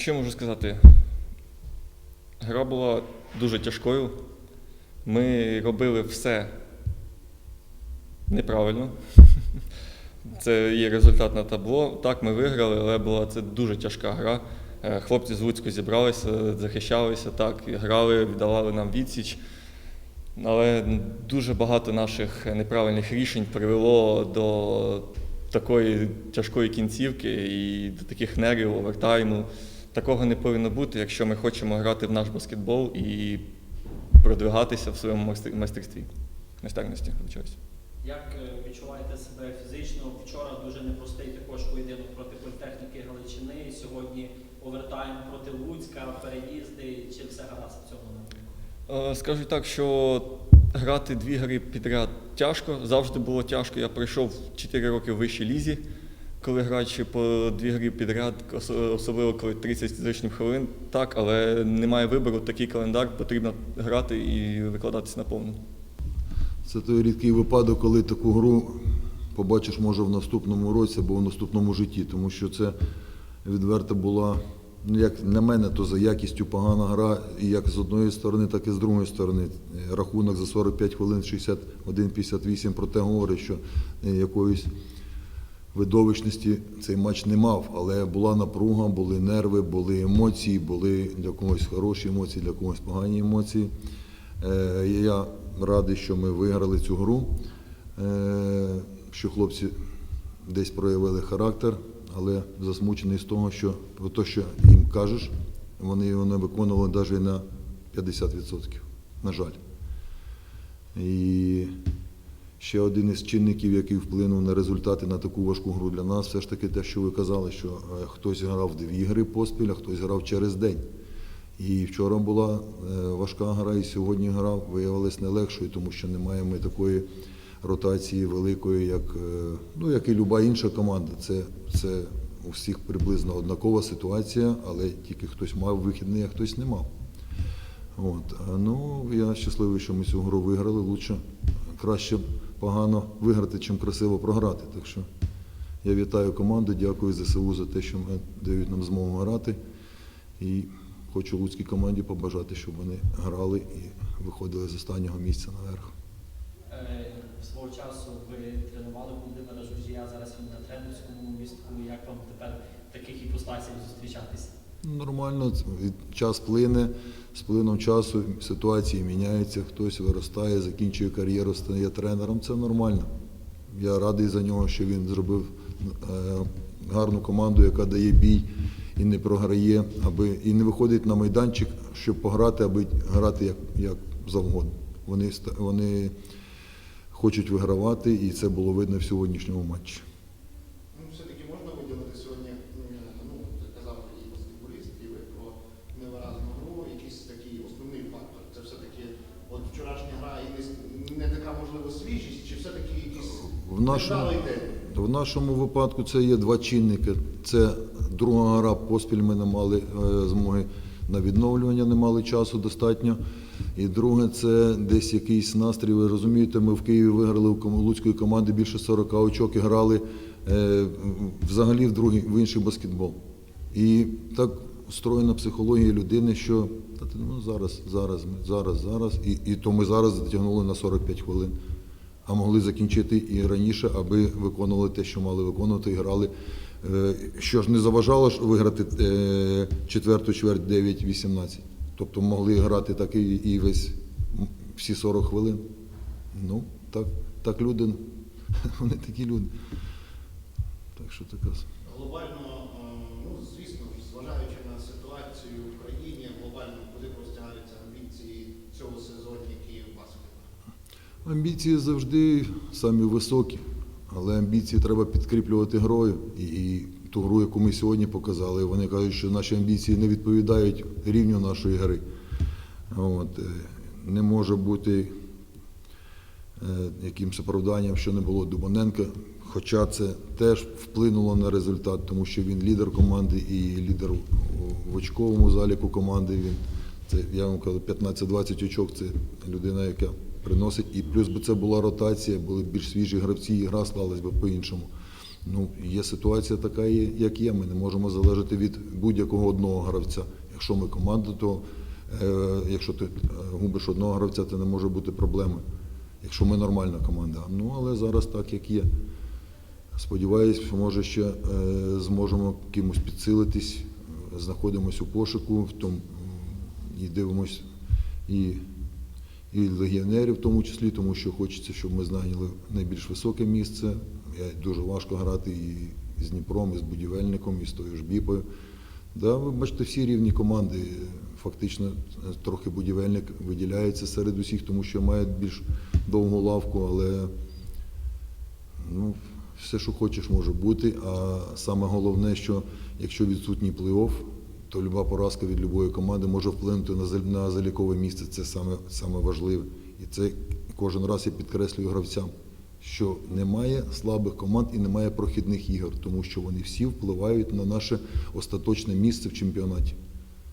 Що можу сказати? Гра була дуже тяжкою. Ми робили все неправильно. Це є результат на табло. Так, ми виграли, але була це дуже тяжка гра. Е, Хлопці з Луцьку зібралися, захищалися, так, грали, віддавали нам відсіч. Але дуже багато наших неправильних рішень привело до такої тяжкої кінцівки і до таких нервів, овертайму. Такого не повинно бути, якщо ми хочемо грати в наш баскетбол і продвигатися в своєму майстерстві. Майстерності. Як е, відчуваєте себе фізично? Вчора дуже непростий також поєдинок проти політехніки Галичини. Сьогодні овертайм проти Луцька, переїзди. Чи все гаразд в цьому напрямку? Е, Скажу так, що грати дві гри підряд тяжко. Завжди було тяжко. Я пройшов 4 роки в вищій лізі, коли граючи по дві гри підряд, особливо коли 30 з лишнім хвилин. Так, але немає вибору, такий календар потрібно грати і викладатися на. Це той рідкий випадок, коли таку гру побачиш може в наступному році або в наступному житті, тому що це відверто була, ну як на мене, то за якістю погана гра, і як з одної сторони, так і з другої сторони. Рахунок за 45 хвилин 61-58 проте говорить, що е, якоїсь видовищності цей матч не мав, але була напруга, були нерви, були емоції, були для когось хороші емоції, для когось погані емоції. Е, Я радий, що ми виграли цю гру, е, що хлопці десь проявили характер, але засмучений з того, що про те, що їм кажеш, вони його не виконували навіть на 50%, на жаль. І ще один із чинників, який вплинув на результати на таку важку гру для нас, все ж таки те, що ви казали, що е, хтось грав дві гри поспіль, а хтось грав через день. І вчора була е, важка гра, і сьогодні гра виявилась не легшою, тому що немає ми такої ротації великої, як, е, ну, як і люба інша команда. Це, це у всіх приблизно однакова ситуація, але тільки хтось мав вихідний, а хтось не мав. От. Ну, я щасливий, що ми цю гру виграли. Лучше краще погано виграти, чим красиво програти. Так що я вітаю команду, дякую ЗСУ за те, що дають нам змогу грати. І хочу луцькій команді побажати, щоб вони грали і виходили з останнього місця наверх. Е, Свого часу ви тренували Володимира Жужія, зараз він на тренерському містку. Як вам тепер таких іпостасях зустрічатися? Нормально, час плине, з плином часу ситуації міняються, хтось виростає, закінчує кар'єру, стає тренером. Це нормально. Я радий за нього, що він зробив е, гарну команду, яка дає бій і не програє, аби і не виходить на майданчик, щоб пограти, аби грати як, як завгодно. Вони, вони хочуть вигравати, і це було видно в сьогоднішньому матчі. Ну, все-таки можна виділити сьогодні, м, ну, ти казав і баскетболіст, і ви про невиразну гру, якийсь такий основний фактор. Це все-таки от вчорашня гра і не, така, можливо, свіжість, чи все-таки якийсь В нашому, в нашому випадку це є два чинники. Це друга гра поспіль ми не мали е, змоги на відновлювання, не мали часу достатньо. І друге, це десь якийсь настрій. Ви розумієте, ми в Києві виграли у Луцької команди більше 40 очок і грали е, взагалі в другий в інший баскетбол. І так устроєна психологія людини, що ну, зараз, зараз, зараз, зараз. І, і то ми зараз затягнули на 45 хвилин а могли закінчити і раніше, аби виконували те, що мали виконувати, і грали. Е, Що ж не заважало ж виграти е, четверту чверть 9-18. Тобто могли грати так і, і весь всі 40 хвилин. Ну, так, так люди, вони такі люди. Так що така. Глобально, е, ну, звісно ж, зважаючи на ситуацію в країні, глобально куди простягаються амбіції цього сезону Київ баскетбол? Амбіції завжди самі високі, але амбіції треба підкріплювати грою. І, ту гру, яку ми сьогодні показали, вони кажуть, що наші амбіції не відповідають рівню нашої гри. От, е, не може бути е, якимось оправданням, що не було Дубоненка. Хоча це теж вплинуло на результат, тому що він лідер команди і лідер в очковому заліку команди. Він це я вам кажу, 15-20 очок. Це людина, яка приносить. І плюс би це була ротація, були б більш свіжі гравці, і гра склалась би по-іншому. Ну, є ситуація така, як є. Ми не можемо залежати від будь-якого одного гравця. Якщо ми команда, то е, якщо ти е, губиш одного гравця, це не може бути проблеми. Якщо ми нормальна команда. Ну, але зараз так, як є. Сподіваюсь, що може ще е, зможемо кимось підсилитись, знаходимося у пошуку, в тому, і дивимось і, і легіонерів в тому числі, тому що хочеться, щоб ми зайняли найбільш високе місце. Дуже важко грати і з Дніпром, і з будівельником, і з тою ж біпою. Да, ви бачите, всі рівні команди. Фактично е, трохи будівельник виділяється серед усіх, тому що має більш довгу лавку, але Ну, все, що хочеш, може бути. А саме головне, що якщо відсутній плей-офф, то люба поразка від будь-якої команди може вплинути на зал- залікове місце. Це саме, саме важливе. І це кожен раз я підкреслюю гравцям, що немає слабих команд і немає прохідних ігор, тому що вони всі впливають на наше остаточне місце в чемпіонаті.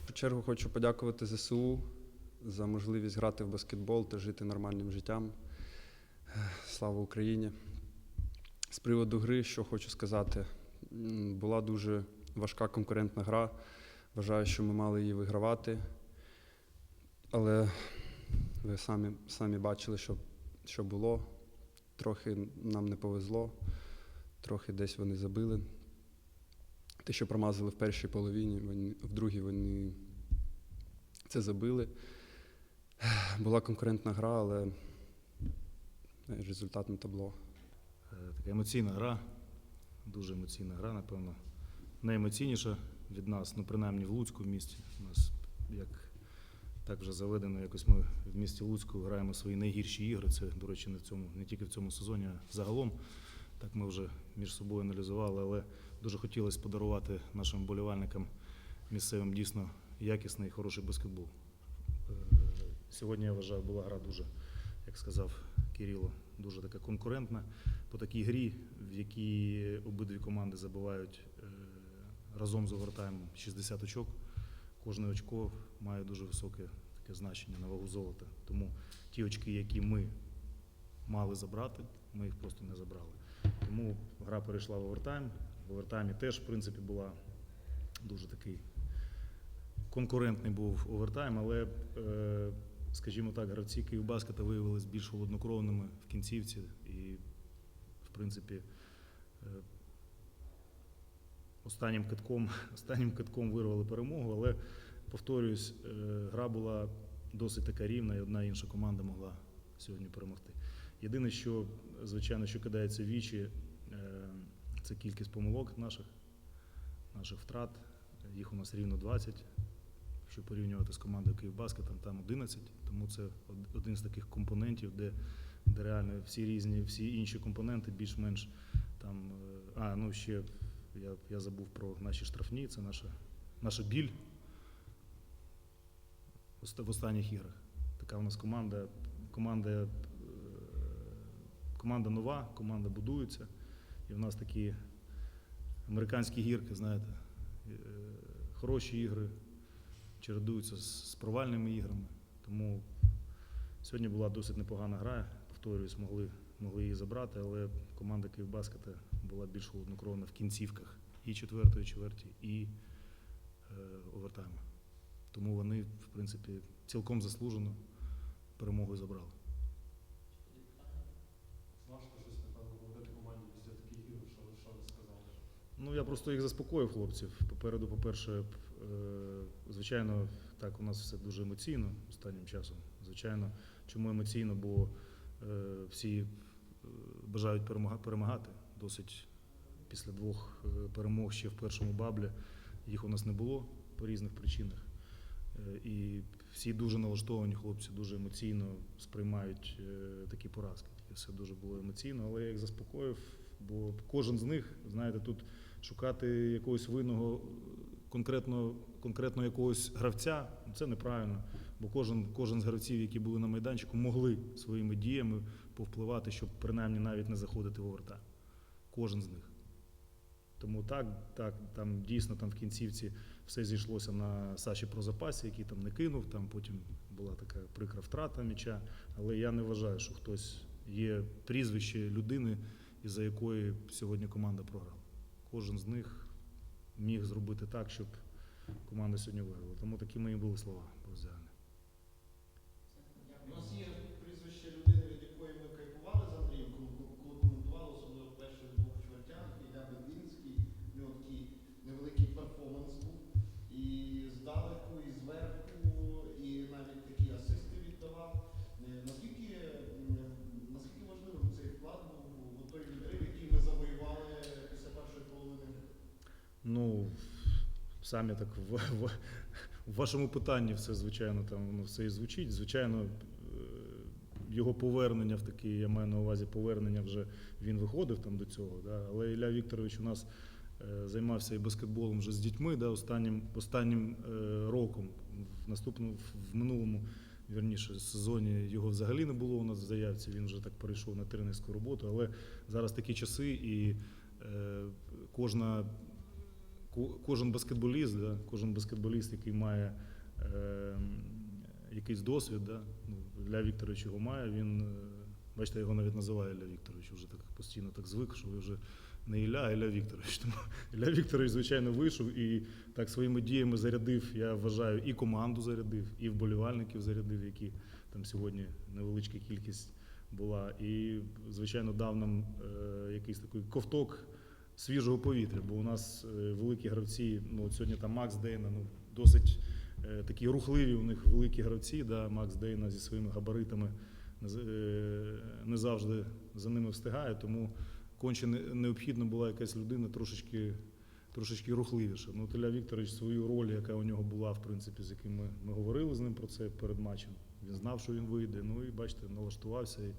В чергу хочу подякувати ЗСУ за можливість грати в баскетбол та жити нормальним життям. Слава Україні! З приводу гри, що хочу сказати, була дуже важка конкурентна гра. Вважаю, що ми мали її вигравати. Але ви самі, самі бачили, що, що було. Трохи нам не повезло, трохи десь вони забили. Те, що промазали в першій половині, вони, в другій вони це забили. Була конкурентна гра, але результат на табло. Е, Така емоційна гра, дуже емоційна гра, напевно. Найемоційніша від нас, ну принаймні в Луцьку в місті. У нас як так вже заведено, якось ми в місті Луцьку граємо свої найгірші ігри. Це, до речі, не в цьому, не тільки в цьому сезоні, а загалом. Так ми вже між собою аналізували, але дуже хотілося подарувати нашим вболівальникам місцевим дійсно якісний і хороший баскетбол. Е, Сьогодні я вважаю, була гра дуже, як сказав Кирило, дуже така конкурентна по такій грі, в якій обидві команди забивають е, разом з овертаймом 60 очок. Кожне очко має дуже високе таке значення на вагу золота. Тому ті очки, які ми мали забрати, ми їх просто не забрали. Тому гра перейшла в овертайм. В овертаймі теж, в принципі, була дуже такий конкурентний був овертайм, але, е, скажімо так, гравці Київбаскета виявилися більш холоднокровними в кінцівці і, в принципі, е, останнім китком, останнім китком вирвали перемогу, але, повторююсь, е, гра була досить така рівна, і одна інша команда могла сьогодні перемогти. Єдине, що, звичайно, що кидається в вічі, е, це кількість помилок наших, наших втрат. Їх у нас рівно 20. Якщо порівнювати з командою Київбаскет, там, там 11, тому це один з таких компонентів, де, де реально всі різні, всі інші компоненти більш-менш там. е, А, ну ще я, я забув про наші штрафні, це наша, наша біль в останніх іграх. Така у нас команда, команда, е, команда нова, команда будується, і в нас такі американські гірки, знаєте, е, хороші ігри чередуються з, провальними іграми. Тому сьогодні була досить непогана гра. Повторююсь, могли, могли її забрати, але команда Київбаскета була більш холоднокровна в кінцівках і четвертої чверті, і е, овертайму. Тому вони, в принципі, цілком заслужено перемогу забрали. Ви сказали. Ну, я просто їх заспокоїв хлопців. Попереду, по-перше, е, звичайно, так, у нас все дуже емоційно останнім часом. Звичайно, чому емоційно, бо е, всі е, бажають перемагати. Досить після двох е, перемог ще в першому баблі їх у нас не було по різних причинах. Е, І всі дуже налаштовані хлопці, дуже емоційно сприймають е, такі поразки. Все дуже було емоційно, але я їх заспокоїв, бо кожен з них, знаєте, тут шукати якогось винного конкретно, конкретно якогось гравця, це неправильно. Бо кожен, кожен з гравців, які були на майданчику, могли своїми діями повпливати, щоб принаймні навіть не заходити в овертайм. Кожен з них. Тому так, так, там дійсно там в кінцівці все зійшлося на Саші про запасі, який там не кинув. Там потім була така прикра втрата м'яча. Але я не вважаю, що хтось є прізвище людини, із-за якої сьогодні команда програла. Кожен з них міг зробити так, щоб команда сьогодні виграла. Тому такі мої були слова роздягальні. Самі так в, в, в вашому питанні все, звичайно, там воно все і звучить. Звичайно, е, його повернення в такий, я маю на увазі повернення вже він виходив там до цього. Да? Але Ілля Вікторович у нас е, займався і баскетболом вже з дітьми да, останнім, останнім е, роком. В наступному, в минулому, вірніше, сезоні його взагалі не було у нас в заявці. Він вже так перейшов на тренерську роботу. Але зараз такі часи, і е, кожна ко- кожен баскетболіст, да, кожен баскетболіст, який має е, якийсь досвід, да, ну, Ілля Вікторович його має, він, е, бачите, його навіть називаю Ілля Вікторович, вже так постійно так звик, що ви вже не Ілля, а Ілля Вікторович. Тому Ілля Вікторович, звичайно, вийшов і так своїми діями зарядив, я вважаю, і команду зарядив, і вболівальників зарядив, які там сьогодні невеличка кількість була. І, звичайно, дав нам е, якийсь такий ковток свіжого повітря, бо у нас е, великі гравці, ну от сьогодні там Макс Дейна, ну досить е, такі рухливі у них великі гравці. Да, Макс Дейна зі своїми габаритами не, е, завжди за ними встигає, тому конче не- необхідна була якась людина трошечки. Трошечки рухливіше. Ну, от Ілля Вікторович свою роль, яка у нього була, в принципі, з яким ми, ми говорили з ним про це перед матчем. Він знав, що він вийде. Ну і бачите, налаштувався і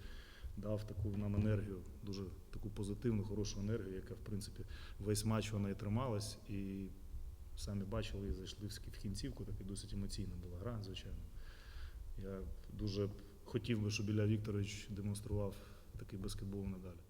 дав таку нам енергію, дуже таку позитивну, хорошу енергію, яка, в принципі, весь матч вона і трималась. І самі бачили і зайшли в кінцівку, так і досить емоційна була гра, звичайно. Я дуже хотів би, щоб Ілля Вікторович демонстрував такий баскетбол надалі.